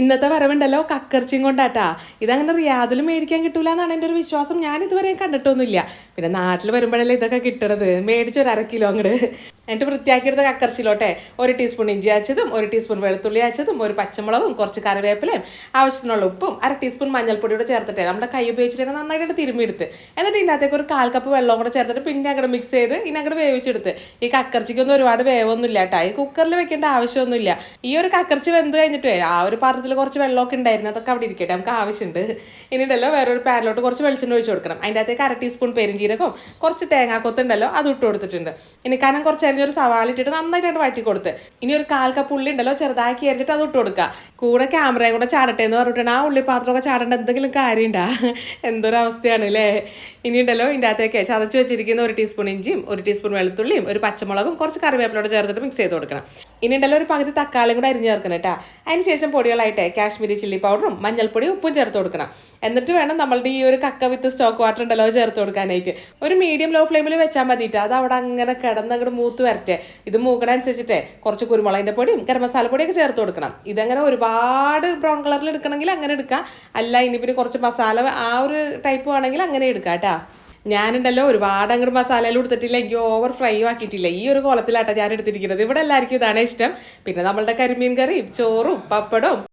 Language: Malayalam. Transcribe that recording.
ഇന്നത്തെ വരവുണ്ടല്ലോ കക്കർച്ചിയും കൊണ്ടാട്ടാ. ഇതങ്ങനെ റിയാദിലും മേടിക്കാൻ കിട്ടൂല എന്നാണ് എന്റെ ഒരു വിശ്വാസം. ഞാൻ ഇതുവരെ കണ്ടിട്ടൊന്നുമില്ല. പിന്നെ നാട്ടിൽ വരുമ്പോഴല്ലേ ഇതൊക്കെ കിട്ടണത്? മേടിച്ചൊരു അര കിലോ അങ്ങോട്ട് എന്നിട്ട് വൃത്തിയാക്കിയെടുത്ത കക്കർച്ചിലോട്ടെ. ഒരു ടീസ്പൂൺ ഇഞ്ചി അയച്ചതും ഒരു ടീസ്പൂൺ വെളുത്തുള്ളി അയച്ചതും ഒരു പച്ചമുളകും കുറച്ച് കറിവേപ്പിലയും ആവശ്യത്തിനുള്ള ഉപ്പും അര ടീസ്പൂൺ മഞ്ഞൾപ്പൊടിയോടെ ചേർത്തിട്ട്. നമ്മുടെ കൈ ഉപയോഗിച്ചിട്ട് നന്നായിട്ട് തിരുമ്മിയെടുത്ത്. എന്നിട്ട് ഇതിനകത്തേക്ക് ഒരു കാൽ കപ്പ് വെള്ളം കൂടെ ചേർത്തിട്ട് പിന്നെ അങ്ങോട്ട് മിക്സ് ചെയ്ത് ഇനി അങ്ങോട്ട് വേവിച്ചെടുത്ത്. ഈ കക്കർച്ചിക്കൊന്നും ഒരുപാട് വേവൊന്നുമില്ല കേട്ടോ ഈ കുക്കറിൽ വെക്കേണ്ട ആവശ്യമൊന്നുമില്ല. ഈ ഒരു കക്കർച്ചി വെന്ത് കഴിഞ്ഞിട്ട് ആ ഒരു പാത്രത്തിൽ കുറച്ച് വെള്ളമൊക്കെ ഉണ്ടായിരുന്നു. അതൊക്കെ അവിടെ ഇരിക്കട്ടെ. നമുക്ക് ആവശ്യമുണ്ട്. ഇനി ഉണ്ടല്ലോ വേറൊരു പാനിലോട്ട് കുറച്ച് വെളിച്ചെണ്ണ ഒഴിച്ച് കൊടുക്കണം. അതിന്റെ അകത്തേക്ക് അര ടീസ്പൂൺ പെരിഞ്ചീരകവും കുറച്ച് തേങ്ങാക്കൊത്തുണ്ടല്ലോ അത് ഇട്ട് കൊടുത്തിട്ടുണ്ട്. ഇനി കാരണം കുറച്ച് അരിഞ്ഞൊരു സവാള ഇട്ടിട്ട് നന്നായിട്ട് വഴറ്റി കൊടുത്ത്. ഇനി ഒരു കാൽ കപ്പ് ഉള്ളി ഉണ്ടല്ലോ ചെറുതാക്കി അരിഞ്ഞിട്ട് അത് ഇട്ട് കൊടുക്കുക. കൂടെ ക്യാമറയും കൂടെ ചാടട്ടെ എന്ന് പറഞ്ഞിട്ടാണ് ആ ഉള്ളി പാത്രമൊക്കെ ചാടേണ്ട എന്തെങ്കിലും കാര്യമുണ്ടാ? എന്തൊരു അവസ്ഥയാണ് അല്ലേ? ഇനി ഉണ്ടല്ലോ ഇതിന്റെ അകത്തേക്ക് ചതച്ച് വെച്ചിരിക്കുന്ന ഒരു ടീസ്പൂൺ ഇഞ്ചിയും ഒരു ടീസ്പൂൺ വെളുത്തുള്ളിയും ഒരു പച്ചമുളകും കുറച്ച് കറിവേപ്പിലോട് ചേർത്തിട്ട് മിക്സ് ചെയ്ത് കൊടുക്കണം. ഇനി ഉണ്ടല്ലോ ഒരു പകുതി തക്കാളിയും കൂടെ അരിഞ്ഞ് ചേർക്കണം കേട്ടോ. അതിന് ശേഷം പൊടികളായിട്ട് കാശ്മീരി ചില്ലി പൗഡറും മഞ്ഞൾപ്പൊടിയും ഉപ്പും ചേർത്ത് കൊടുക്കണം. എന്നിട്ട് വേണം നമ്മളുടെ ഈ ഒരു കക്ക വിത്ത് സ്റ്റോക്ക് വാട്ടർ ഉണ്ടല്ലോ ചേർത്ത് കൊടുക്കാനായിട്ട്. ഒരു മീഡിയം ലോ ഫ്ലെയിമിൽ വെച്ചാൽ മതിയിട്ട് അത് അവിടെ അങ്ങനെ കിടന്ന് അങ്ങോട്ട് മൂത്ത് വരട്ടെ. ഇത് മൂക്കണനുസരിച്ചിട്ട് കുറച്ച് കുരുമുളകിന്റെ പൊടിയും ഗരം മസാല പൊടിയൊക്കെ ചേർത്ത് കൊടുക്കണം. ഇതങ്ങനെ ഒരുപാട് ബ്രൗൺ കളറിൽ എടുക്കണമെങ്കിൽ അങ്ങനെ എടുക്കാം. അല്ല ഇനി പിന്നെ കുറച്ച് മസാല ആ ഒരു ടൈപ്പ് വേണമെങ്കിൽ അങ്ങനെ എടുക്കാം കേട്ടോ. ഞാനുണ്ടല്ലോ ഒരുപാട് അങ്ങോട്ട് മസാലയിൽ കൊടുത്തിട്ടില്ല എനിക്ക് ഓവർ ഫ്രൈ ആക്കിയിട്ടില്ല. ഈ ഒരു കോലത്തിലാട്ടോ ഞാൻ എടുത്തിരിക്കുന്നത് ഇവിടെ എല്ലാവർക്കും ഇതാണ് ഇഷ്ടം. പിന്നെ നമ്മളുടെ കരിമീൻ കറിയും ചോറും പപ്പടവും.